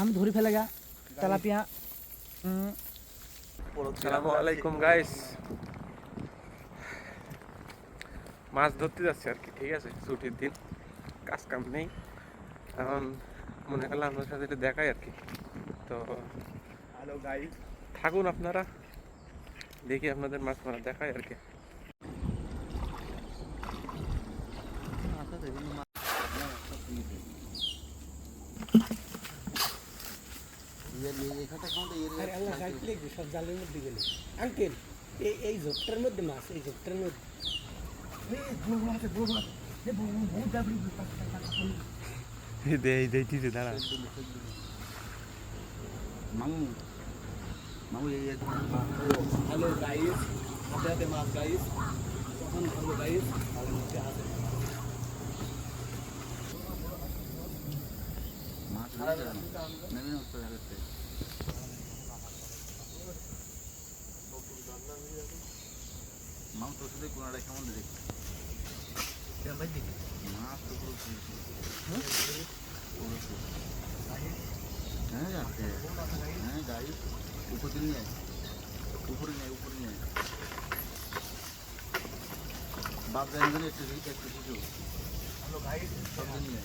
আমি ধরে ফেলে গা তেলাপিয়া আসসালামু আলাইকুম গাইস মাছ ধরতে যাচ্ছি আর কি ঠিক আছে ছুটির দিন কাজ কাম নেই এখন মনে করলাম আপনার সাথে একটু দেখাই আর কি তো হ্যালো গাইস থাকুন আপনারা দেখি আপনাদের মাছ মারা দেখায় আর কি সব জালের মধ্যে গেলে। আঙ্কেল এই এই ঝোপটার মধ্যে মাছ এই ঝোপটার মধ্যে। মামু মামু হ্যালো গাইস হাতে হাতে মাছ গাইস গাইস হাতে মাছ নেবে উত্তর মামু কোনাটা কেমন দেখি? মাছ তো পুরো ফুলছে। পুরো। ফুল। হ্যাঁ যাচ্ছে হ্যাঁ। গাড়ি উপরে নিয়ে। আয় উপরে নিয়ে উপরে নিয়ে। আয়। বাপ জানি একটু একটু শিশু সব নিয়ে।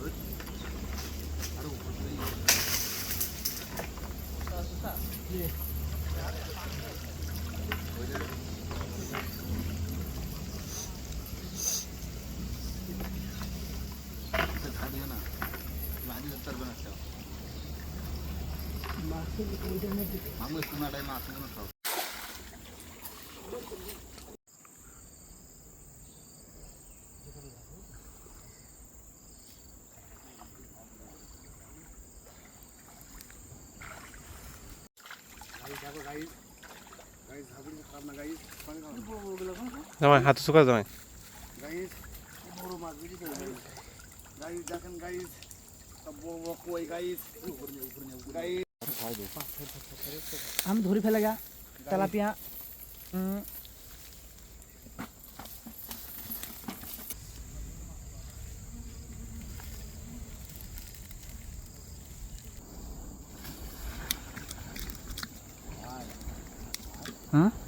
ওই। আরও উপরে নিয়ে আয়। ওই যে- এটা ধারিও না মাঝি ধরতে পারবে না একটা মামু একটু নাটাই মাছ মনে সব জামাই, হাতে শুকা জামাই। গাইস বড় মাছ বুঝিস গাইস দেখেন সব বড় বড় কই গাইস উপরে हम धूरी फैलेगा तलापिया। हम्म। हाँ? huh?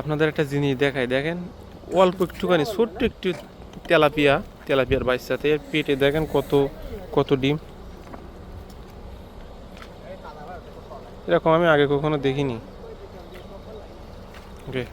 আপনাদের একটা জিনিস দেখাই, দেখেন, অল্প একটুখানি, ছোট্ট একটু তেলাপিয়া, তেলাপিয়ার বাচ্চাতে এর পেটে দেখেন কত কত ডিম। এরকম আমি আগে কখনো দেখিনি। ওকে।